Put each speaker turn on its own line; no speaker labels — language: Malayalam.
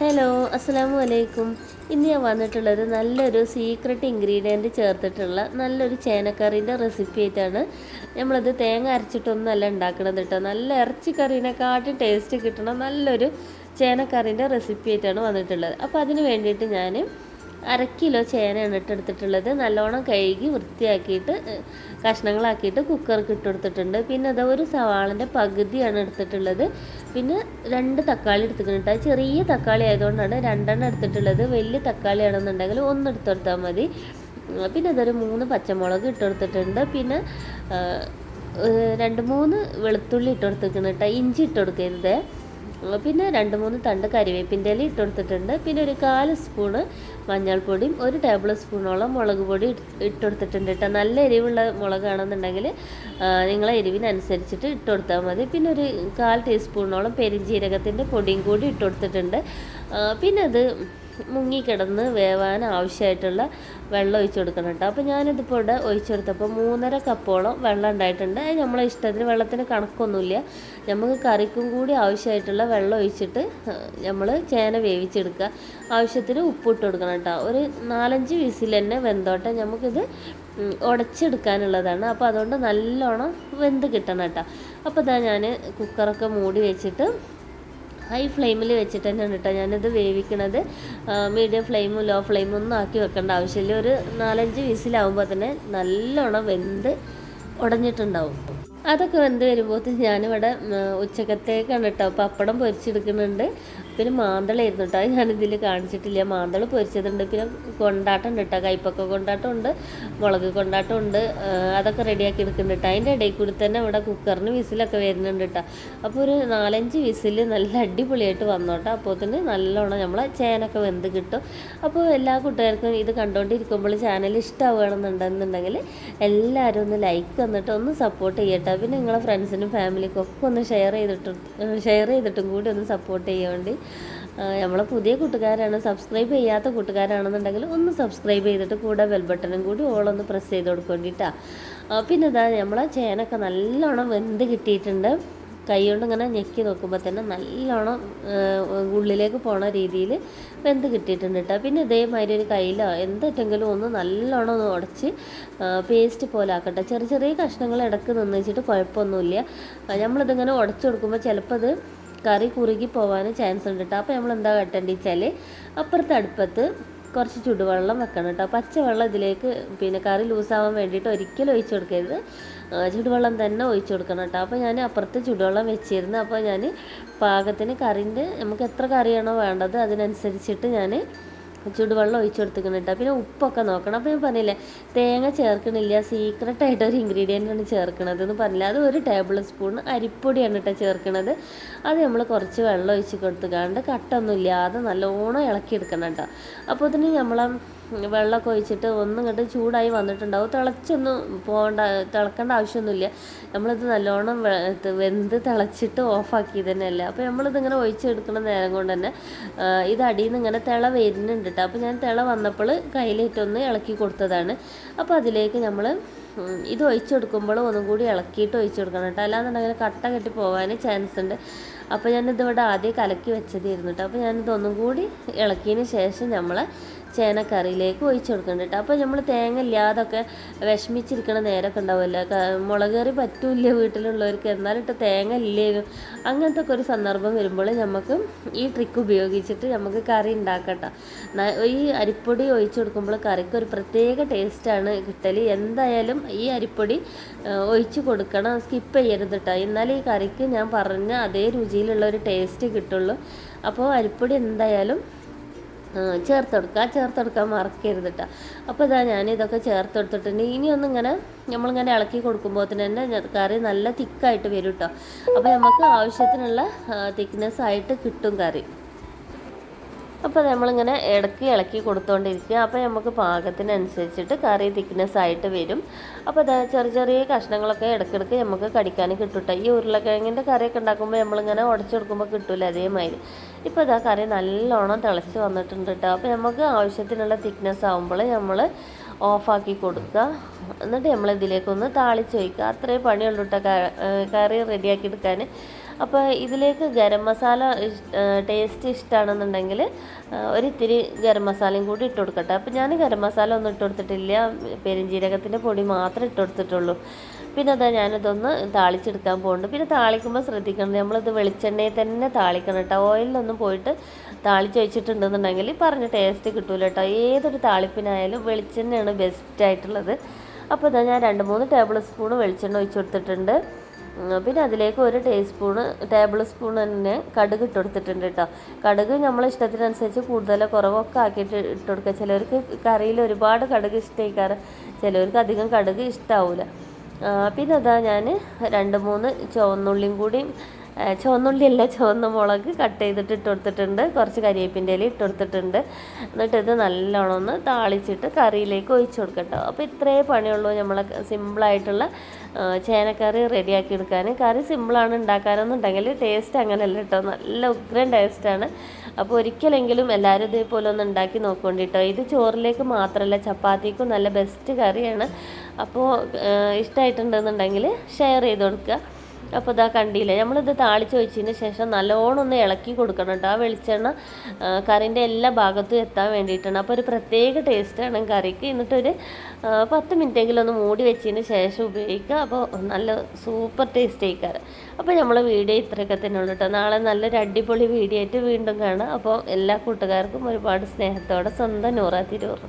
ഹലോ അസ്സാമു അലൈക്കും ഇന്ന് ഞാൻ വന്നിട്ടുള്ളത് നല്ലൊരു സീക്രട്ട് ഇൻഗ്രീഡിയന്റ് ചേർത്തിട്ടുള്ള നല്ലൊരു ചേനക്കറീന്റെ റെസിപ്പി ആയിട്ടാണ്. നമ്മളത് തേങ്ങ അരച്ചിട്ടൊന്നുമല്ല ഉണ്ടാക്കണത് കേട്ടോ. നല്ല ഇറച്ചിക്കറീനെക്കാട്ടും ടേസ്റ്റ് കിട്ടണ നല്ലൊരു ചേനക്കറീന്റെ റെസിപ്പി ആയിട്ടാണ് വന്നിട്ടുള്ളത്. അപ്പോൾ അതിന് വേണ്ടിയിട്ട് ഞാൻ അര കിലോ ചേനയാണ് ഇട്ടെടുത്തിട്ടുള്ളത്. നല്ലോണം കഴുകി വൃത്തിയാക്കിയിട്ട് കഷ്ണങ്ങളാക്കിയിട്ട് കുക്കർക്ക് ഇട്ട് കൊടുത്തിട്ടുണ്ട്. പിന്നെ അത് ഒരു സവാളിന്റെ പകുതിയാണ് എടുത്തിട്ടുള്ളത്. പിന്നെ രണ്ട് തക്കാളി എടുത്തിട്ടുണ്ട് ചെറിയ തക്കാളി ആയതുകൊണ്ടാണ് രണ്ടെണ്ണം എടുത്തിട്ടുള്ളത്. വലിയ തക്കാളി ആണെന്നുണ്ടെങ്കിൽ ഒന്ന് എടുത്ത് കൊടുത്താൽ മതി. പിന്നെ അതൊരു മൂന്ന് പച്ചമുളക് ഇട്ട് കൊടുത്തിട്ടുണ്ട്. പിന്നെ രണ്ട് മൂന്ന് വെളുത്തുള്ളി ഇട്ട് കൊടുത്തിട്ടുണ്ട് കേട്ടോ. ഇഞ്ചി ഇട്ട് കൊടുക്കരുത്. പിന്നെ രണ്ട് മൂന്ന് തണ്ട് കരിവേപ്പിന്റെ ഇല ഇട്ട് കൊടുത്തിട്ടുണ്ട് പിന്നെ ഒരു കാൽ സ്പൂണ് മഞ്ഞൾപ്പൊടിയും ഒരു ടേബിൾ സ്പൂണോളം മുളക് പൊടി ഇട്ട് കൊടുത്തിട്ടുണ്ട് കേട്ടോ. നല്ല എരിവുള്ള മുളകാണെന്നുണ്ടെങ്കിൽ നിങ്ങളെ എരിവിനനുസരിച്ചിട്ട് ഇട്ട് കൊടുത്താൽ മതി. പിന്നെ ഒരു കാൽ ടീസ്പൂണോളം പെരിഞ്ജീരകത്തിന്റെ പൊടിയും കൂടി ഇട്ട് കൊടുത്തിട്ടുണ്ട് പിന്നെ അത് മുങ്ങിക്കിടന്ന് വേവാൻ ആവശ്യമായിട്ടുള്ള വെള്ളം ഒഴിച്ചു കൊടുക്കണം കേട്ടോ അപ്പോൾ ഞാനിതിപ്പോൾ ഇവിടെ ഒഴിച്ചു കൊടുത്തപ്പോൾ മൂന്നര കപ്പോളം വെള്ളം ഉണ്ടായിട്ടുണ്ട്. അത് നമ്മളെ ഇഷ്ടത്തിന് വെള്ളത്തിന് കണക്കൊന്നുമില്ല. നമുക്ക് കറിക്കും കൂടി ആവശ്യമായിട്ടുള്ള വെള്ളം ഒഴിച്ചിട്ട് നമ്മൾ ചേന വേവിച്ചെടുക്കുക. ആവശ്യത്തിന് ഉപ്പിട്ട് കൊടുക്കണം കേട്ടോ. ഒരു നാലഞ്ച് വിസിൽ തന്നെ വെന്തോട്ടെ. നമുക്കിത് ഉടച്ചെടുക്കാനുള്ളതാണ്. അപ്പോൾ അതുകൊണ്ട് നല്ലോണം വെന്ത് കിട്ടണം കേട്ടോ. അപ്പോൾ ഇതാ ഞാൻ കുക്കറൊക്കെ മൂടി വെച്ചിട്ട് ഹൈ ഫ്ലെയിമിൽ വെച്ചിട്ട് തന്നെയാണ് കേട്ടോ ഞാനിത് വേവിക്കണത്. മീഡിയം ഫ്ലെയിമും ലോ ഫ്ലെയിമും ഒന്നും ആക്കി വെക്കേണ്ട ആവശ്യമില്ല. ഒരു നാലഞ്ച് വിസിലാവുമ്പോൾ തന്നെ നല്ലോണം വെന്ത് ഉടഞ്ഞിട്ടുണ്ടാവും അതൊക്കെ വെന്ത് വരുമ്പോഴത്തേക്ക് ഞാനിവിടെ ഉച്ചക്കത്തേക്കാണ് കേട്ടോ പപ്പടം പൊരിച്ചെടുക്കുന്നുണ്ട്. പിന്നെ മാന്തളായിരുന്നു കേട്ടോ. ഞാനിതിൽ കാണിച്ചിട്ടില്ല. മാന്തള പൊരിച്ചതുണ്ട്. പിന്നെ കൊണ്ടാട്ടം ഉണ്ട് കേട്ടോ. കൈപ്പക്ക കൊണ്ടാട്ടം ഉണ്ട് മുളക് കൊണ്ടാട്ടം ഉണ്ട് അതൊക്കെ റെഡിയാക്കി എടുക്കുന്നുണ്ട് കേട്ടോ. അതിന്റെ ഇടയിൽ കൂടി തന്നെ ഇവിടെ കുക്കറിന് വിസിലൊക്കെ വരുന്നുണ്ട് കേട്ടോ. അപ്പോൾ ഒരു നാലഞ്ച് വിസിൽ നല്ല അടിപൊളിയായിട്ട് വന്നോട്ടോ അപ്പോൾ തന്നെ നല്ലോണം നമ്മളെ ചേനൊക്കെ വെന്ത് കിട്ടും. അപ്പോൾ എല്ലാ കൂട്ടുകാർക്കും ഇത് കണ്ടുകൊണ്ടിരിക്കുമ്പോൾ ചാനൽ ഇഷ്ടമാവുകയാണെന്നുണ്ടെന്നുണ്ടെങ്കിൽ എല്ലാവരും ഒന്ന് ലൈക്ക് തന്നിട്ട് ഒന്ന് സപ്പോർട്ട് ചെയ്യട്ടെ പിന്നെ നിങ്ങളെ ഫ്രണ്ട്സിനും ഫാമിലിക്കും ഒക്കെ ഒന്ന് ഷെയർ ചെയ്തിട്ട് ഷെയർ ചെയ്തിട്ടും കൂടി ഒന്ന് സപ്പോർട്ട് ചെയ്യാൻ വേണ്ടി. നമ്മളെ പുതിയ കൂട്ടുകാരാണ്. സബ്സ്ക്രൈബ് ചെയ്യാത്ത കൂട്ടുകാരാണെന്നുണ്ടെങ്കിൽ ഒന്ന് സബ്സ്ക്രൈബ് ചെയ്തിട്ട് കൂടെ ബെൽ ബട്ടണും കൂടി ഓളൊന്ന് പ്രസ് ചെയ്ത് കൊടുക്കേണ്ടിട്ടാ പിന്നെ ഇതാ നമ്മളെ ചേനൊക്കെ നല്ലോണം വെന്ത് കിട്ടിയിട്ടുണ്ട്. കൈ കൊണ്ട് ഇങ്ങനെ ഞെക്കി നോക്കുമ്പോൾ തന്നെ നല്ലോണം ഉള്ളിലേക്ക് പോണ രീതിയിൽ വെന്ത് കിട്ടിയിട്ടുണ്ട് കേട്ടോ പിന്നെ ഇതേമാതിരി ഒരു കയ്യിലോ എന്തെങ്കിലും ഒന്ന് നല്ലോണം ഒന്ന് ഉടച്ച് പേസ്റ്റ് പോലെ ആക്കട്ടെ. ചെറിയ ചെറിയ കഷ്ണങ്ങൾ ഇടയ്ക്ക് നിന്ന് വെച്ചിട്ട് കുഴപ്പമൊന്നുമില്ല. നമ്മളിതിങ്ങനെ ഉടച്ചു കൊടുക്കുമ്പോൾ ചിലപ്പോൾ അത് കറി കുറുകി പോകാൻ ചാൻസ് ഉണ്ട് കേട്ടോ അപ്പോൾ നമ്മൾ എന്താ കട്ടേണ്ടി വെച്ചാൽ അപ്പുറത്തെ അടുപ്പത്ത് കുറച്ച് ചുടുവെള്ളം വെക്കണം കേട്ടോ പച്ചവെള്ളം ഇതിലേക്ക് പിന്നെ കറി ലൂസാവാൻ വേണ്ടിയിട്ട് ഒരിക്കലും ഒഴിച്ചു കൊടുക്കരുത്. ചുടുവെള്ളം തന്നെ ഒഴിച്ചു കൊടുക്കണം കേട്ടോ അപ്പോൾ ഞാൻ അപ്പുറത്ത് ചുടുവെള്ളം വെച്ചിരുന്നു. അപ്പോൾ ഞാൻ പാകത്തിന് കറിന്റെ നമുക്ക് എത്ര കറിയാണോ വേണ്ടത് അതിനനുസരിച്ചിട്ട് ഞാൻ ചുടുവെള്ളം ഒഴിച്ചു കൊടുത്തിക്കണം കേട്ടോ പിന്നെ ഉപ്പൊക്കെ നോക്കണം. അപ്പോൾ ഞാൻ പറഞ്ഞില്ലേ തേങ്ങ ചേർക്കണില്ല. സീക്രട്ടായിട്ട് ഒരു ഇൻഗ്രീഡിയന്റ് ആണ് ചേർക്കണത് എന്ന് പറഞ്ഞില്ല. അത് ഒരു ടേബിൾ സ്പൂൺ അരിപ്പൊടിയാണ് കേട്ടോ ചേർക്കണത്. അത് നമ്മൾ കുറച്ച് വെള്ളം ഒഴിച്ച് കൊടുത്തുകാണ്ട് കട്ടൊന്നും ഇല്ലാതെ നല്ലോണം ഇളക്കി എടുക്കണം കേട്ടോ അപ്പോൾ തന്നെ നമ്മളെ വെള്ളമൊക്കെ ഒഴിച്ചിട്ട് ഒന്നും ഇങ്ങോട്ട് ചൂടായി വന്നിട്ടുണ്ടാവും. തിളച്ചൊന്നും പോകേണ്ട തിളക്കേണ്ട ആവശ്യമൊന്നുമില്ല. നമ്മളിത് നല്ലോണം വെന്ത് തിളച്ചിട്ട് ഓഫാക്കി തന്നെയല്ല അപ്പോൾ നമ്മളിതിങ്ങനെ ഒഴിച്ചെടുക്കുന്ന നേരം കൊണ്ട് തന്നെ ഇത് അടിയിൽ നിന്ന് ഇങ്ങനെ തിള വരുന്നുണ്ട് കേട്ടോ അപ്പോൾ ഞാൻ തിള വന്നപ്പോൾ കയ്യിലേറ്റൊന്ന് ഇളക്കി കൊടുത്തതാണ്. അപ്പോൾ അതിലേക്ക് നമ്മൾ ഇത് ഒഴിച്ചു കൊടുക്കുമ്പോൾ ഒന്നും കൂടി ഇളക്കിയിട്ട് ഒഴിച്ചു കൊടുക്കണം കേട്ടോ അല്ലാന്നുണ്ടെങ്കിൽ കട്ട കെട്ടി പോകാൻ ചാൻസ് ഉണ്ട്. അപ്പോൾ ഞാനിതിവിടെ ആദ്യം കലക്കി വെച്ചതായിരുന്നു കേട്ടോ അപ്പോൾ ഞാനിതൊന്നും കൂടി ഇളക്കിയതിന് ശേഷം നമ്മൾ ചേനക്കറിയിലേക്ക് ഒഴിച്ചു കൊടുക്കണം കേട്ടോ അപ്പോൾ നമ്മൾ തേങ്ങ ഇല്ലാതൊക്കെ വിഷമിച്ചിരിക്കണ നേരമൊക്കെ ഉണ്ടാവുമല്ലോ. മുളക് കറി പറ്റൂല വീട്ടിലുള്ളവർക്ക്. എന്നാലിട്ട് തേങ്ങ ഇല്ലേനും അങ്ങനത്തെ ഒക്കെ ഒരു സന്ദർഭം വരുമ്പോൾ നമുക്ക് ഈ ട്രിക്ക് ഉപയോഗിച്ചിട്ട് നമുക്ക് കറി ഉണ്ടാക്കട്ടോ. ഈ അരിപ്പൊടി ഒഴിച്ചു കൊടുക്കുമ്പോൾ കറിക്ക് ഒരു പ്രത്യേക ടേസ്റ്റാണ് കിട്ടൽ എന്തായാലും ഈ അരിപ്പൊടി ഒഴിച്ചു കൊടുക്കണം. സ്കിപ്പ് ചെയ്യരുത് കേട്ടോ എന്നാൽ ഈ കറിക്ക് ഞാൻ പറഞ്ഞ അതേ രുചിയിലുള്ള ഒരു ടേസ്റ്റ് കിട്ടുള്ളൂ. അപ്പോൾ അരിപ്പൊടി എന്തായാലും ചേർത്ത് കൊടുക്കുക ചേർത്ത് കൊടുക്കാൻ മറക്കരുത് കേട്ടോ അപ്പോൾ ഇതാ ഞാൻ ഇതൊക്കെ ചേർത്ത് കൊടുത്തിട്ടുണ്ട് ഇനിയൊന്നും ഇങ്ങനെ നമ്മളിങ്ങനെ ഇളക്കി കൊടുക്കുമ്പോൾ തന്നെ കറി നല്ല തിക്കായിട്ട് വരും കേട്ടോ അപ്പോൾ നമുക്ക് ആവശ്യത്തിനുള്ള തിക്നെസ് ആയിട്ട് കിട്ടും കറി. അപ്പോൾ നമ്മളിങ്ങനെ ഇടയ്ക്ക് ഇളക്കി കൊടുത്തുകൊണ്ടിരിക്കുക അപ്പോൾ നമുക്ക് പാകത്തിനനുസരിച്ചിട്ട് കറി തിക്നെസ് ആയിട്ട് വരും. അപ്പോൾ ചെറിയ ചെറിയ കഷ്ണങ്ങളൊക്കെ ഇടയ്ക്കിടയ്ക്ക് നമുക്ക് കടിക്കാൻ കിട്ടും ഈ ഉരുളക്കിഴങ്ങിന്റെ കറിയൊക്കെ ഉണ്ടാക്കുമ്പോൾ നമ്മളിങ്ങനെ ഉടച്ചെടുക്കുമ്പോൾ കിട്ടില്ല അതേമാതിരി. ഇപ്പോൾ ഇതാ കറി നല്ലോണം തിളച്ച് വന്നിട്ടുണ്ട് കേട്ടോ അപ്പോൾ നമുക്ക് ആവശ്യത്തിനുള്ള തിക്നെസ് ആകുമ്പോൾ നമ്മൾ ഓഫാക്കി കൊടുക്കുക. എന്നിട്ട് നമ്മൾ ഇതിലേക്കൊന്ന് താളിച്ച് വയ്ക്കുക അത്രയും പണിയുള്ളൂ കേട്ടോ കറി റെഡിയാക്കി എടുക്കാൻ അപ്പോൾ ഇതിലേക്ക് ഗരം മസാല ടേസ്റ്റ് ഇഷ്ടമാണെന്നുണ്ടെങ്കിൽ ഒരിത്തിരി ഗരം മസാലയും കൂടി ഇട്ട് കൊടുക്കട്ടെ. അപ്പോൾ ഞാൻ ഗരം മസാല ഒന്നും ഇട്ട് കൊടുത്തിട്ടില്ല. പെരുംജീരകത്തിന്റെ പൊടി മാത്രമേ ഇട്ട് കൊടുത്തിട്ടുള്ളൂ. പിന്നെ അതാ ഞാനിതൊന്ന് താളിച്ചെടുക്കാൻ പോകുന്നുണ്ട് പിന്നെ താളിക്കുമ്പോൾ ശ്രദ്ധിക്കണം. നമ്മളിത് വെളിച്ചെണ്ണയിൽ തന്നെ താളിക്കണം കേട്ടോ ഓയിലൊന്നും പോയിട്ട് താളിച്ച് വെച്ചിട്ടുണ്ടെന്നുണ്ടെങ്കിൽ പറഞ്ഞ ടേസ്റ്റ് കിട്ടൂല കേട്ടോ ഏതൊരു താളിപ്പിനായാലും വെളിച്ചെണ്ണയാണ് ബെസ്റ്റ് ആയിട്ടുള്ളത്. അപ്പോൾ ഇതാ ഞാൻ രണ്ട് മൂന്ന് ടേബിൾ സ്പൂൺ വെളിച്ചെണ്ണ ഒഴിച്ചു കൊടുത്തിട്ടുണ്ട്. പിന്നെ അതിലേക്ക് ഒരു ടീസ്പൂണ് ടേബിൾ സ്പൂൺ തന്നെ കടുക് ഇട്ട് കൊടുത്തിട്ടുണ്ട് കേട്ടോ കടുക് നമ്മളെ ഇഷ്ടത്തിനനുസരിച്ച് കൂടുതലോ കുറവൊക്കെ ആക്കിയിട്ട് ഇട്ട് കൊടുക്കുക. ചിലവർക്ക് കറിയിൽ ഒരുപാട് കടുക് ഇഷ്ടമായിക്കാറ് ചിലവർക്ക് അധികം കടുക് ഇഷ്ടാവൂല. ആ, പിന്നെ അതാ ഞാൻ രണ്ട് മൂന്ന് ചുവന്നുള്ളിയും കൂടി ചുവന്നുള്ളിയല്ല ചുവന്ന മുളക് കട്ട് ചെയ്തിട്ട് ഇട്ട് കൊടുത്തിട്ടുണ്ട്. കുറച്ച് കരിവേപ്പിന്റെ ഇല ഇട്ട് കൊടുത്തിട്ടുണ്ട്. എന്നിട്ട് ഇത് നല്ലോണം ഒന്ന് താളിച്ചിട്ട് കറിയിലേക്ക് ഒഴിച്ച് കൊടുക്കട്ടോ. അപ്പോൾ ഇത്രയേ പണിയുള്ളൂ നമ്മളെ സിമ്പിളായിട്ടുള്ള ചേനക്കറി റെഡിയാക്കി എടുക്കാൻ. കറി സിമ്പിളാണ് ഉണ്ടാക്കാനെന്നുണ്ടെങ്കിൽ ടേസ്റ്റ് അങ്ങനെയല്ല കേട്ടോ. നല്ല ഉഗ്രൻ ടേസ്റ്റാണ്. അപ്പോൾ ഒരിക്കലെങ്കിലും എല്ലാവരും ഇതേപോലെ ഒന്ന് ഉണ്ടാക്കി നോക്കൊണ്ടിട്ടോ. ഇത് ചോറിലേക്ക് മാത്രമല്ല ചപ്പാത്തിക്കും നല്ല ബെസ്റ്റ് കറിയാണ്. അപ്പോൾ ഇഷ്ടമായിട്ടുണ്ടെന്നുണ്ടെങ്കിൽ ഷെയർ ചെയ്ത് കൊടുക്കുക. അപ്പോൾ ഇതാ കണ്ടില്ലേ? നമ്മളിത് താളിച്ച് വെച്ചതിന് ശേഷം നല്ലോണം ഒന്ന് ഇളക്കി കൊടുക്കണം കേട്ടോ. ആ വെളിച്ചെണ്ണ കറിന്റെ എല്ലാ ഭാഗത്തും എത്താൻ വേണ്ടിയിട്ടാണ്. അപ്പോൾ ഒരു പ്രത്യേക ടേസ്റ്റ് ആണ് കറിക്ക്. എന്നിട്ടൊരു പത്ത് മിനിറ്റെങ്കിലും ഒന്ന് മൂടി വെച്ചതിന് ശേഷം ഉപയോഗിക്കുക. അപ്പോൾ നല്ല സൂപ്പർ ടേസ്റ്റ് ആയിക്കാറ് അപ്പോൾ നമ്മളെ വീഡിയോ ഇത്രയൊക്കെ തന്നെ ഉള്ളൂ കേട്ടോ. നാളെ നല്ലൊരു അടിപൊളി വീഡിയോ ആയിട്ട് വീണ്ടും കാണാം. അപ്പോൾ എല്ലാ കൂട്ടുകാർക്കും ഒരുപാട് സ്നേഹത്തോടെ സ്വന്തം നൂറ തിരൂർ